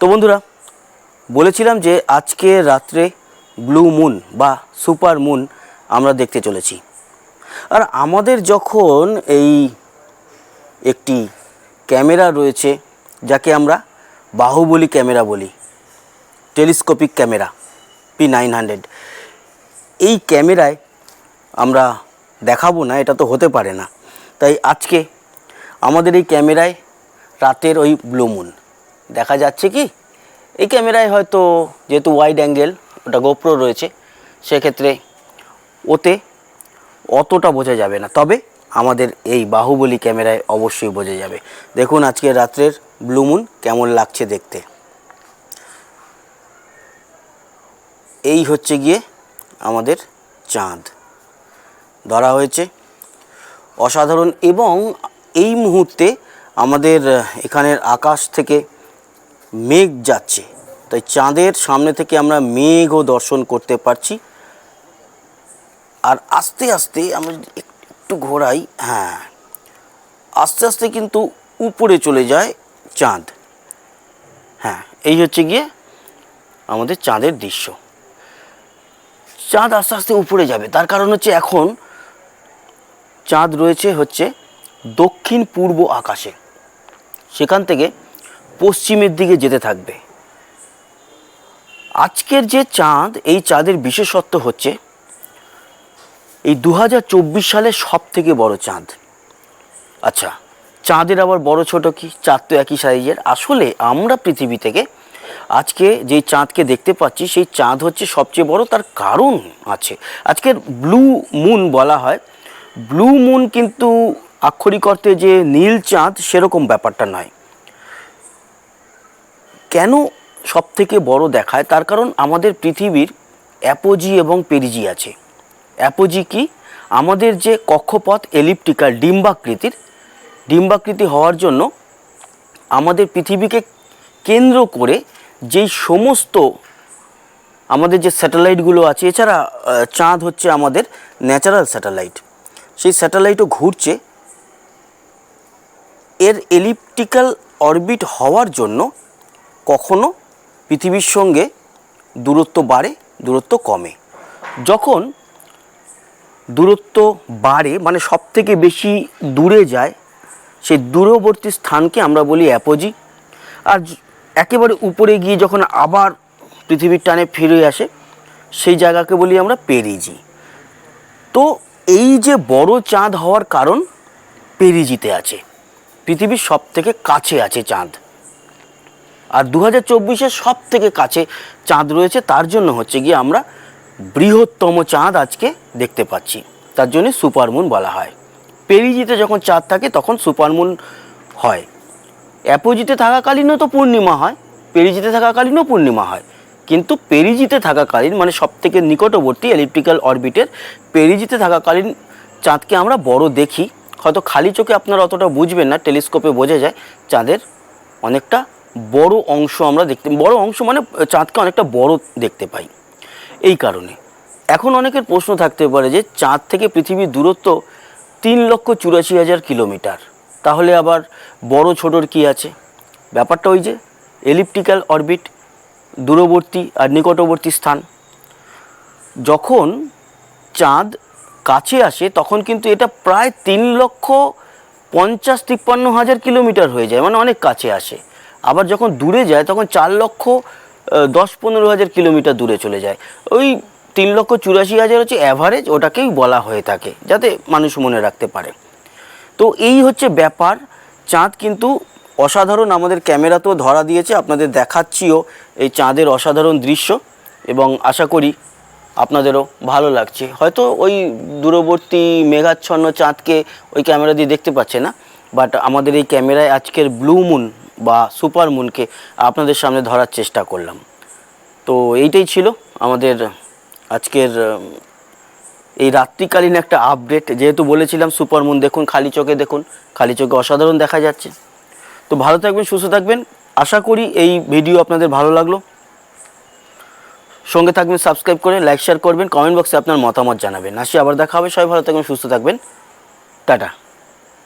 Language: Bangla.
তো বন্ধুরা, বলেছিলাম যে আজকে রাত্রে ব্লু মুন বা সুপার মুন আমরা দেখতে চলেছি। আর আমাদের যখন এই একটি ক্যামেরা রয়েছে, যাকে আমরা বাহুবলী ক্যামেরা বলি telescopic camera P nine hundred এই ক্যামেরায় আমরা দেখাবো না, এটা তো হতে পারে না। তাই আজকে আমাদের এই ক্যামেরায় রাতের ওই ব্লু মুন দেখা যাচ্ছে কি? এই ক্যামেরায় হয়তো যেহেতু ওয়াইড অ্যাঙ্গেল ওটা গোপ্রো রয়েছে, সেক্ষেত্রে ওতে অতটা বোঝা যাবে না। তবে আমাদের এই বাহুবলী ক্যামেরায় অবশ্যই বোঝা যাবে। দেখুন আজকে রাত্রের ব্লুমুন কেমন লাগছে দেখতে। এই হচ্ছে গিয়ে আমাদের চাঁদ। ধরা হয়েছে অসাধারণ এবং এই মুহূর্তে আমাদের এখানের আকাশ থেকে মেঘ যাচ্ছে। তাই চাঁদের সামনে থেকে আমরা মেঘও দর্শন করতে পারছি। আর আস্তে আস্তে আমরা একটু ঘোরাই হ্যাঁ আস্তে আস্তে কিন্তু উপরে চলে যায় চাঁদ। হ্যাঁ এই হচ্ছে গিয়ে আমাদের চাঁদের দৃশ্য। চাঁদ আস্তে আস্তে উপরে যাবে। তার কারণ হচ্ছে এখন চাঁদ রয়েছে হচ্ছে দক্ষিণ পূর্ব আকাশে। সেখান থেকে পশ্চিমের দিকে যেতে থাকবে। আজকের যে চাঁদ, এই চাঁদের বিশেষত্ব হচ্ছে, এই দু সালের সব থেকে বড় চাঁদ। আচ্ছা চাঁদের আবার বড় ছোট কি? চাঁদ তো একই সাইজের। আসলে আমরা পৃথিবী থেকে আজকে যেই চাঁদকে দেখতে পাচ্ছি, সেই চাঁদ হচ্ছে সবচেয়ে বড়, তার কারণ আছে। আজকের ব্লু মুন বলা হয়। ব্লু মুন কিন্তু আক্ষরিক অর্থে যে নীল চাঁদ, সেরকম ব্যাপারটা নয়। কেন সব থেকে বড় দেখায়? তার কারণ আমাদের পৃথিবীর অ্যাপোজি এবং পেরিজি আছে। অ্যাপোজি কি? আমাদের যে কক্ষপথ এলিপ্টিক্যাল ডিম্বাকৃতির, ডিম্বাকৃতি হওয়ার জন্য আমাদের পৃথিবীকে কেন্দ্র করে যেই সমস্ত আমাদের যে স্যাটেলাইটগুলো আছে, এছাড়া চাঁদ হচ্ছে আমাদের ন্যাচারাল স্যাটেলাইট। সেই স্যাটেলাইটও ঘুরছে। এর এলিপ্টিক্যাল অরবিট হওয়ার জন্য কখনো পৃথিবীর সঙ্গে দূরত্ব বাড়ে, দূরত্ব কমে। যখন দূরত্ব বাড়ে মানে সব থেকে বেশি দূরে যায় সেই দূরবর্তী স্থানকে আমরা বলি অ্যাপোজি। আর একেবারে উপরে গিয়ে যখন আবার পৃথিবীর টানে ফিরে আসে, সেই জায়গাকে বলি আমরা পেরিজি। তো এই যে বড় চাঁদ হওয়ার কারণ পেরিজিতে আছে। পৃথিবীর সব থেকে কাছে আছে চাঁদ। আর দু হাজার চব্বিশের সব থেকে কাছে চাঁদ রয়েছে, তার জন্য হচ্ছে গিয়ে আমরা বৃহত্তম চাঁদ আজকে দেখতে পাচ্ছি। তার জন্য সুপারমুন বলা হয়। পেরিজিতে যখন চাঁদ থাকে, তখন সুপারমুন হয়। অ্যাপোজিতে থাকাকালীনও তো পূর্ণিমা হয়, পেরিজিতে থাকাকালীনও পূর্ণিমা হয়। কিন্তু পেরিজিতে থাকাকালীন মানে সব থেকে নিকটবর্তী এলিপ্টিক্যাল অরবিটের পেরিজিতে থাকাকালীন চাঁদকে আমরা বড় দেখি। হয়তো খালি চোখে আপনারা অতটা বুঝবেন না, টেলিস্কোপে বোঝা যায় চাঁদের অনেকটা বড় অংশ আমরা দেখতে বড় অংশ মানে চাঁদকে অনেকটা বড় দেখতে পাই। এই কারণে। এখন অনেকের প্রশ্ন থাকতে পারে যে চাঁদ থেকে পৃথিবীর দূরত্ব তিন লক্ষ চুরাশি হাজার কিলোমিটার। তাহলে আবার বড় ছোটোর কি আছে? ব্যাপারটা ওই যে এলিপ্টিক্যাল অরবিট, দূরবর্তী আর নিকটবর্তী স্থান। যখন চাঁদ কাছে আসে তখন কিন্তু এটা প্রায় তিন লক্ষ পঞ্চাশ তিপ্পান্ন হাজার কিলোমিটার হয়ে যায় মানে অনেক কাছে আসে। আবার যখন দূরে যায়, তখন চার লক্ষ দশ পনেরো হাজার কিলোমিটার দূরে চলে যায়। ওই তিন লক্ষ চুরাশি হাজার হচ্ছে অ্যাভারেজ ওটাকেই বলা হয়ে থাকে, যাতে মানুষ মনে রাখতে পারে। তো এই হচ্ছে ব্যাপার। চাঁদ কিন্তু অসাধারণ আমাদের ক্যামেরাতেও ধরা দিয়েছে, আপনাদের দেখাচ্ছিও এই চাঁদের অসাধারণ দৃশ্য এবং আশা করি আপনাদেরও ভালো লাগছে। হয়তো ওই দূরবর্তী মেঘাচ্ছন্ন চাঁদকে ওই ক্যামেরা দিয়ে দেখতে পাচ্ছে না, বাট আমাদের এই ক্যামেরায় আজকের ব্লু মুন বা সুপার মুনকে আপনাদের সামনে ধরার চেষ্টা করলাম। তো এইটাই ছিল আমাদের আজকের এই রাত্রিকালীন একটা আপডেট যেহেতু বলেছিলাম সুপার মুন দেখুন, খালি চোখে দেখুন, খালি চোখে অসাধারণ দেখা যাচ্ছে। তো ভালো থাকবেন, সুস্থ থাকবেন। আশা করি এই ভিডিও আপনাদের ভালো লাগল। সঙ্গে থাকবেন সাবস্ক্রাইব করে লাইক শেয়ার করবেন। কমেন্ট বক্সে আপনার মতামত জানাবেন। আসি, আবার দেখা হবে। সবাই ভালো থাকবেন, সুস্থ থাকবেন। টাটা।